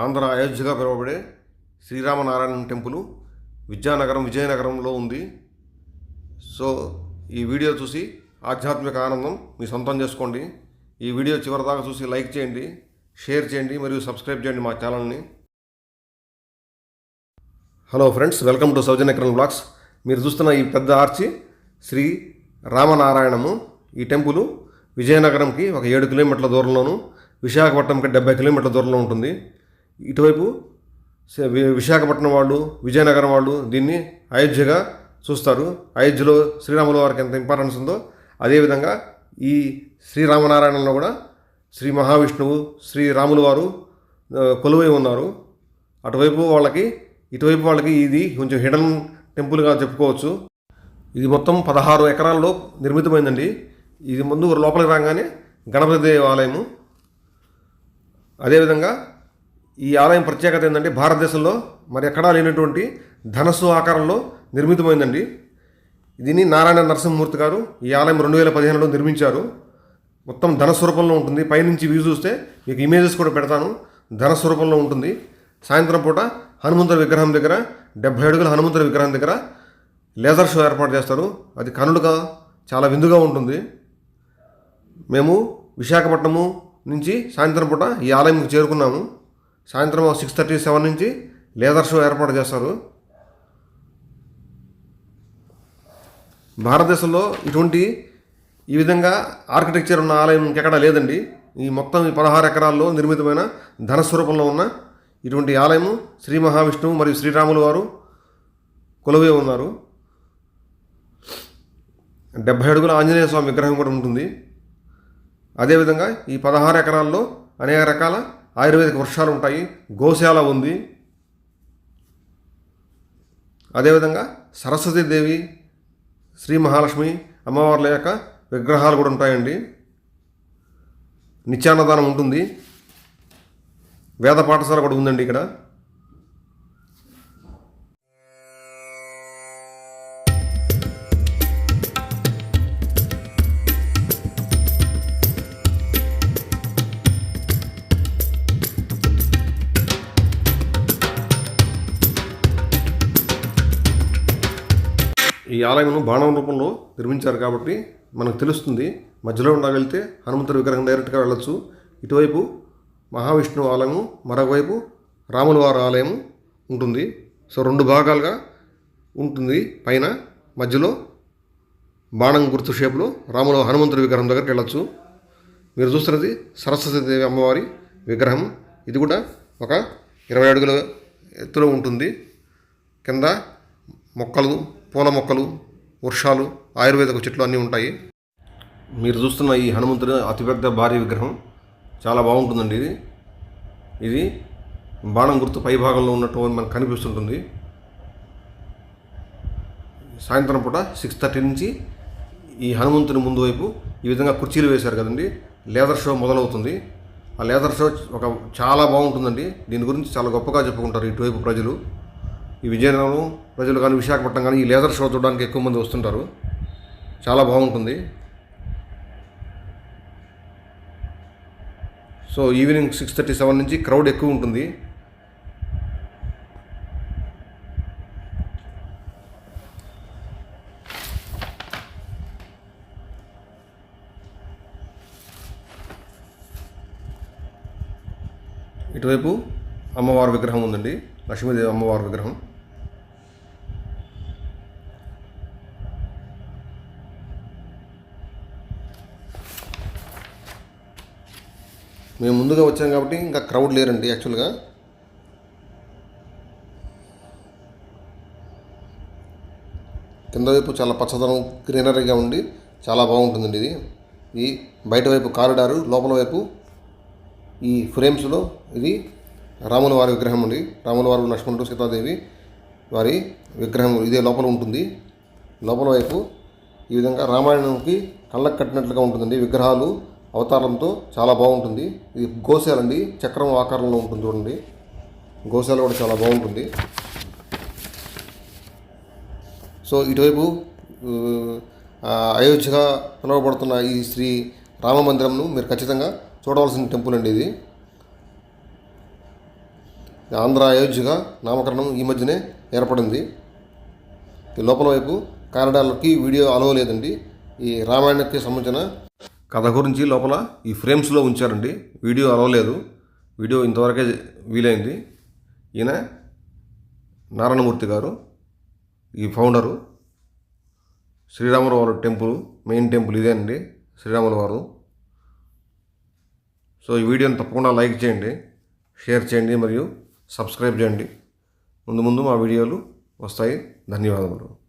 ఆంధ్ర అయోధ్యగా పిలువబడే శ్రీరామనారాయణ టెంపుల్ విద్యానగరం విజయనగరంలో ఉంది. సో ఈ వీడియో చూసి ఆధ్యాత్మిక ఆనందం మీ సొంతం చేసుకోండి. ఈ వీడియో చివరిదాకా చూసి లైక్ చేయండి షేర్ చేయండి మరియు సబ్స్క్రైబ్ చేయండి మా ఛానల్ని. Hello friends welcome to Soujanyakaran blogs. మీరు చూస్తున్న ఈ పెద్ద ఆర్చి శ్రీ రామనారాయణము. ఈ టెంపుల్ విజయనగరంకి ఒక ఏడు కిలోమీటర్ల దూరంలోను విశాఖపట్నంకి డెబ్బై కిలోమీటర్ల దూరంలో ఉంటుంది. ఇటువైపు విశాఖపట్నం వాళ్ళు విజయనగరం వాళ్ళు దీన్ని అయోధ్యగా చూస్తారు. అయోధ్యలో శ్రీరాముల వారికి ఎంత ఇంపార్టెన్స్ ఉందో అదేవిధంగా ఈ శ్రీరామనారాయణలో కూడా శ్రీ మహావిష్ణువు శ్రీరాముల వారు కొలువై ఉన్నారు. అటువైపు వాళ్ళకి ఇటువైపు వాళ్ళకి ఇది కొంచెం హిడన్ టెంపుల్గా చెప్పుకోవచ్చు. ఇది మొత్తం పదహారు ఎకరాల్లో నిర్మితమైందండి. ఇది ముందు లోపలికి రాగానే గణపతి దేవాలయము. అదేవిధంగా ఈ ఆలయం ప్రత్యేకత ఏంటంటే భారతదేశంలో మరి ఎక్కడా లేనటువంటి ధనస్సు ఆకారంలో నిర్మితమైందండి. దీన్ని నారాయణ నరసింహమూర్తి గారు ఈ ఆలయం రెండు వేల పదిహేనులో నిర్మించారు. మొత్తం ధనస్వరూపంలో ఉంటుంది. పైనుంచి వ్యూ చూస్తే మీకు ఇమేజెస్ కూడా పెడతాను. ధనస్వరూపంలో ఉంటుంది. సాయంత్రం పూట హనుమంతుడి విగ్రహం దగ్గర డెబ్బై అడుగుల హనుమంతుడి విగ్రహం దగ్గర లేజర్ షో ఏర్పాటు చేస్తారు. అది కనులుగా చాలా విందుగా ఉంటుంది. మేము విశాఖపట్నము నుంచి సాయంత్రం పూట ఈ ఆలయంకి చేరుకున్నాము. సాయంత్రం సిక్స్ థర్టీ సెవెన్ నుంచి లేదర్ షో ఏర్పాటు చేస్తారు. భారతదేశంలో ఇటువంటి ఈ విధంగా ఆర్కిటెక్చర్ ఉన్న ఆలయం ఇంకెక్కడా లేదండి. ఈ మొత్తం ఈ పదహారు ఎకరాల్లో నిర్మితమైన ధనస్వరూపంలో ఉన్న ఇటువంటి ఆలయము శ్రీ మహావిష్ణువు మరియు శ్రీరాములు వారు కొలువే ఉన్నారు. డెబ్బై అడుగుల ఆంజనేయ స్వామి విగ్రహం కూడా ఉంటుంది. అదేవిధంగా ఈ పదహారు ఎకరాల్లో అనేక రకాల ఆయుర్వేదిక వృక్షాలు ఉంటాయి. గోశాల ఉంది. అదేవిధంగా సరస్వతీదేవి శ్రీ మహాలక్ష్మి అమ్మవార్ల యొక్క విగ్రహాలు కూడా ఉంటాయండి. నిత్యాన్నదానం ఉంటుంది. వేద పాఠశాల కూడా ఉందండి ఇక్కడ. ఈ ఆలయమును బాణం రూపంలో నిర్మించారు కాబట్టి మనకు తెలుస్తుంది. మధ్యలో ఉండా వెళ్తే హనుమంతుడి విగ్రహం డైరెక్ట్గా వెళ్ళొచ్చు. ఇటువైపు మహావిష్ణువు ఆలయము మరొకవైపు రాముల వారి ఉంటుంది. సో రెండు భాగాలుగా ఉంటుంది. పైన మధ్యలో బాణం గుర్తు షేపులో రాముల హనుమంతుడి విగ్రహం దగ్గరికి వెళ్ళొచ్చు. మీరు చూస్తున్నది సరస్వతీదేవి అమ్మవారి విగ్రహం. ఇది కూడా ఒక ఇరవై అడుగుల ఎత్తులో ఉంటుంది. కింద మొక్కలు పూల మొక్కలు వృక్షాలు ఆయుర్వేదక చెట్లు అన్నీ ఉంటాయి. మీరు చూస్తున్న ఈ హనుమంతుడి అతిపెద్ద భారీ విగ్రహం చాలా బాగుంటుందండి ఇది. ఇది బాణం గుర్తు పై భాగంలో ఉన్నట్టు మనకు కనిపిస్తుంటుంది. సాయంత్రం పూట సిక్స్ థర్టీ నుంచి ఈ హనుమంతుని ముందు వైపు ఈ విధంగా కుర్చీలు వేశారు కదండి. లేదర్ షో మొదలవుతుంది. ఆ లేదర్ షో ఒక చాలా బాగుంటుందండి. దీని గురించి చాలా గొప్పగా చెప్పుకుంటారు ఇటువైపు ప్రజలు. ఈ విజయనగరం ప్రజలు కానీ విశాఖపట్నం కానీ ఈ లేదర్ షో చూడడానికి ఎక్కువ మంది వస్తుంటారు. చాలా బాగుంటుంది. So evening six thirty seven నుంచి క్రౌడ్ ఎక్కువ ఉంటుంది. ఇటువైపు అమ్మవారి విగ్రహం ఉందండి. లక్ష్మీదేవి అమ్మవారి విగ్రహం. మేము ముందుగా వచ్చాం కాబట్టి ఇంకా క్రౌడ్ లేరండి యాక్చువల్గా. కింద వైపు చాలా పచ్చదనం గ్రీనరీగా ఉండి చాలా బాగుంటుందండి ఇది. ఈ బయట వైపు కారిడారు లోపల వైపు ఈ ఫ్రేమ్స్లో ఇది రాముల వారి విగ్రహం అండి. రాముల వారు లక్ష్మణుడు సీతాదేవి వారి విగ్రహం ఇదే లోపల ఉంటుంది. లోపల వైపు ఈ విధంగా రామాయణంకి కళ్ళకు కట్టినట్లుగా ఉంటుందండి విగ్రహాలు. అవతారంతో చాలా బాగుంటుంది. ఇది గోశాల అండి. చక్రం ఆకారంలో ఉంటుంది చూడండి. గోశాల కూడా చాలా బాగుంటుంది. సో ఇటువైపు అయోధ్యగా పిలువబడుతున్న ఈ శ్రీ రామ మందిరంను మీరు ఖచ్చితంగా చూడవలసిన టెంపుల్ అండి ఇది. ఆంధ్ర అయోధ్యగా నామకరణం ఈ మధ్యనే ఏర్పడింది. లోపల వైపు కారిడార్లకి వీడియో అలవలేదండి ఈ రామాయణకి సంబంధించిన కథ గురించి లోపల ఈ ఫ్రేమ్స్లో ఉంచారండి. వీడియో అలవలేదు. వీడియో ఇంతవరకే వీలైంది. ఈయన నారాయణమూర్తి గారు ఈ ఫౌండరు. శ్రీరాముల వారు టెంపుల్ మెయిన్ టెంపుల్ ఇదే అండి శ్రీరాముల వారు సో ఈ వీడియోని తప్పకుండా లైక్ చేయండి షేర్ చేయండి మరియు సబ్స్క్రైబ్ చేయండి. ముందు ముందు మా వీడియోలు వస్తాయి. ధన్యవాదములు.